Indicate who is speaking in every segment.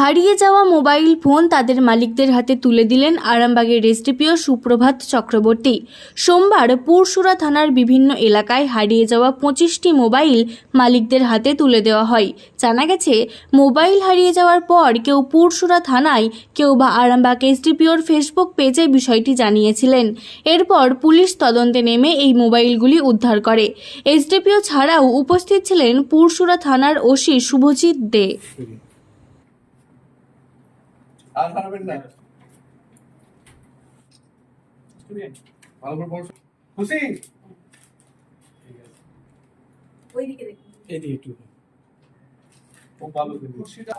Speaker 1: হারিয়ে যাওয়া mobile phone তাদের মালিকদের হাতে তুলে দিলেন আরামবাগের রেসডিপিও সুপ্রভাত চক্রবর্তী। সোমবার পুরসুরা থানার বিভিন্ন এলাকায় হারিয়ে যাওয়া পঁচিশটি মোবাইল মালিকদের হাতে তুলে দেওয়া হয়। জানা গেছে, মোবাইল হারিয়ে যাওয়ার পর কেউ পুরসুরা থানায়, কেউ বা আরামবাগ এসডিপিওর ফেসবুক পেজে বিষয়টি জানিয়েছিলেন। এরপর পুলিশ তদন্তে নেমে এই মোবাইলগুলি উদ্ধার করে। এসডিপিও ছাড়াও উপস্থিত ছিলেন পুরসুরা থানার ওসি শুভজিৎ দে।
Speaker 2: আর হারাবেন না। ভালো করে পড়ছো খুশি?
Speaker 3: ওইদিকে দেখুন
Speaker 4: এদিকে একটু
Speaker 2: খুব ভালো কিন্তু খুশিটা।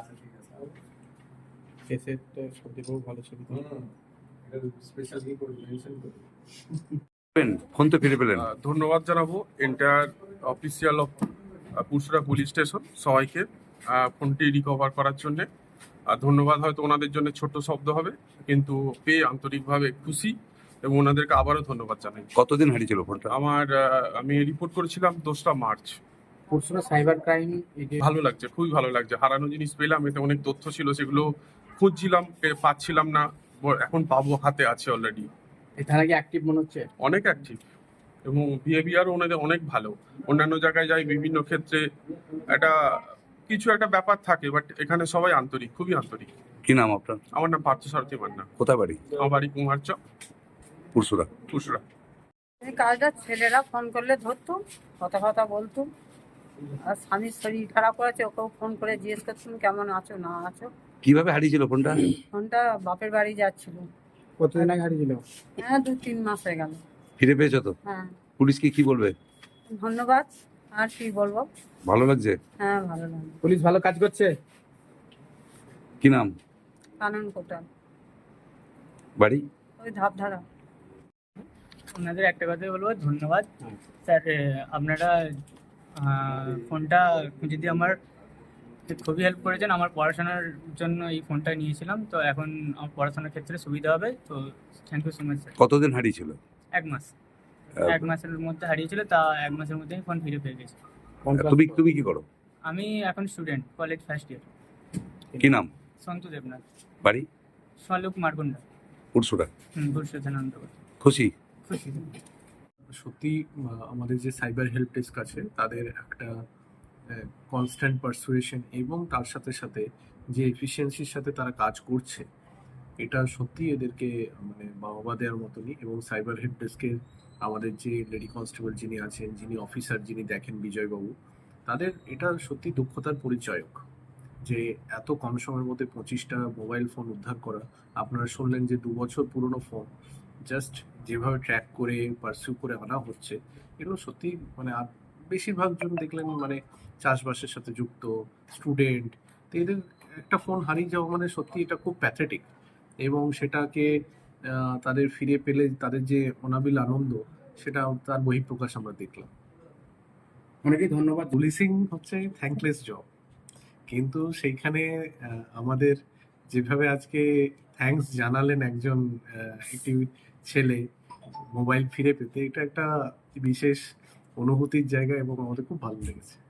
Speaker 4: ফেসেরটা সব থেকেও ভালো ছবি
Speaker 2: এটা স্পেশাল কি করবে? মেনশন করবে?
Speaker 5: ফোন তো ফিরে পেলেন।
Speaker 6: ধন্যবাদ জানাব entire official of Pursura police station সবাইকে ফোনটি রিকভার করার জন্যে। ধন্যবাদ হয়তো ওনাদের জন্য ছোট্ট শব্দ হবে কিন্তু পেয়ে আন্তরিকভাবে খুশি এবং ওনাদেরকে আবারও ধন্যবাদ জানাই।
Speaker 5: কতদিন হারিয়েছিল ফোনটা?
Speaker 6: আমার আমি রিপোর্ট করেছিলাম দোসরা মার্চ।
Speaker 4: পরশুরা সাইবার ক্রাইম
Speaker 6: ভালো লাগছে খুবই ভালো লাগছে। হারানো জিনিস পেলাম এতে অনেক তথ্য ছিল সেগুলো খুঁজছিলাম পাচ্ছিলাম না এখন পাবো হাতে আছে অলরেডি
Speaker 4: এই থানা কি অ্যাক্টিভ মনে হচ্ছে?
Speaker 6: অনেক অ্যাক্টিভ এবং বিহেভিয়ারও ওনাদের অনেক ভালো। অন্যান্য জায়গায় যাই বিভিন্ন ক্ষেত্রে একটা কিছু একটা ব্যাপার থাকে বাট এখানে সবাই আন্তরিক খুবই আন্তরিক।
Speaker 5: কি নাম আপনার?
Speaker 6: আমার নাম পার্থ সারথী মান্না।
Speaker 5: কোথায় বাড়ি?
Speaker 6: আমার বাড়ি কুমারচ
Speaker 5: পুরসুরা।
Speaker 6: কুসরা
Speaker 3: এই কাজটা ছেলেরা ফোন করলে ধরতো কথা কথা বলতো। আর স্বামীর শরীর খারাপ করেছে ওকেও ফোন করে জিজ্ঞেস করতুম কেমন আছো না আছো?
Speaker 5: কীভাবে হারিয়েছিল ফোনটা?
Speaker 3: ফোনটা বাপের বাড়ি যাচ্ছিল।
Speaker 4: কতদিন আগে হারিয়েছিল?
Speaker 3: হ্যাঁ দু তিন মাস হয়ে গেল।
Speaker 5: ফিরে পেয়েছ তো?
Speaker 3: হ্যাঁ।
Speaker 5: পুলিশকে কি বলবে?
Speaker 3: ধন্যবাদ। আর কি বলব?
Speaker 5: ভালো লাগছে?
Speaker 3: হ্যাঁ ভালো লাগে
Speaker 4: পুলিশ ভালো কাজ করছে?
Speaker 5: কি নাম?
Speaker 3: কানন কোটাল।
Speaker 5: বাড়ি?
Speaker 3: ওই ধাপধারা।
Speaker 7: আপনাদের একটা কথাই বলব ধন্যবাদ। স্যার আপনারা ফোনটা দিয়ে আমার খুবই হেল্প করেছেন আমার পড়াশোনার জন্য এই ফোনটা নিয়েছিলাম তো এখন আমার পড়াশোনার ক্ষেত্রে সুবিধা হবে তো thank you so much sir
Speaker 5: কতদিন হারিয়েছিল?
Speaker 7: এক মাস। এক মাসের মধ্যে হারিয়েছিল তা এক মাসের মধ্যে ফোন ফিরে পেয়ে গেছি।
Speaker 5: তুমি তুমি কি করো?
Speaker 7: আমি এখন স্টুডেন্ট কলেজ ফার্স্ট ইয়ার
Speaker 5: কি নাম?
Speaker 7: সন্তু দেবনাথ।
Speaker 5: বাড়ি?
Speaker 7: সলুক মারকুন্ডা।
Speaker 5: পুরসুরা
Speaker 7: হুম গুরুশোধনানন্দ
Speaker 5: খুশি?
Speaker 7: খুশি।
Speaker 8: সত্যি আমাদের যে সাইবার হেল্প ডেস্ক আছে তাদের একটা কনস্ট্যান্ট পারসুয়েশন এবং তার সাথে সাথে যে এফিসিয়েন্সির সাথে তারা কাজ করছে এটা সত্যি এদেরকে মানে বাবা দেওয়ার মতনই এবং সাইবার হেল্প ডেস্কের আমাদের যে লেডি কনস্টেবল যিনি আছেন, যিনি অফিসার যিনি দেখেন বিজয়বাবু, তাদের এটা সত্যি দক্ষতার পরিচয়ক যে এত কম সময়ের মধ্যে পঁচিশটা মোবাইল ফোন উদ্ধার করা। আপনারা শুনলেন যে দু বছর পুরনো ফোন জাস্ট যেভাবে ট্র্যাক করে পারসিউ করে আনা হচ্ছে, এগুলো সত্যি মানে আর বেশিরভাগ জন দেখলেন মানে চাষবাসের সাথে যুক্ত স্টুডেন্ট তো এদের একটা ফোন হারিয়ে যাওয়া মানে সত্যি এটা খুব প্যাথেটিক এবং সেটাকে তাদের ফিরে পেলে তাদের যে অনাবিল আনন্দ, সেটা তার বহিঃপ্রকাশ আমরা দেখলাম।
Speaker 4: অনেকেই ধন্যবাদ।
Speaker 8: পুলিশিং হচ্ছে থ্যাঙ্কলেস জব কিন্তু সেইখানে আমাদের যেভাবে আজকে থ্যাঙ্কস জানালেন একজন একটি ছেলে মোবাইল ফিরে পেতে, এটা একটা বিশেষ অনুভূতির জায়গা এবং আমাদের খুব ভালো লেগেছে।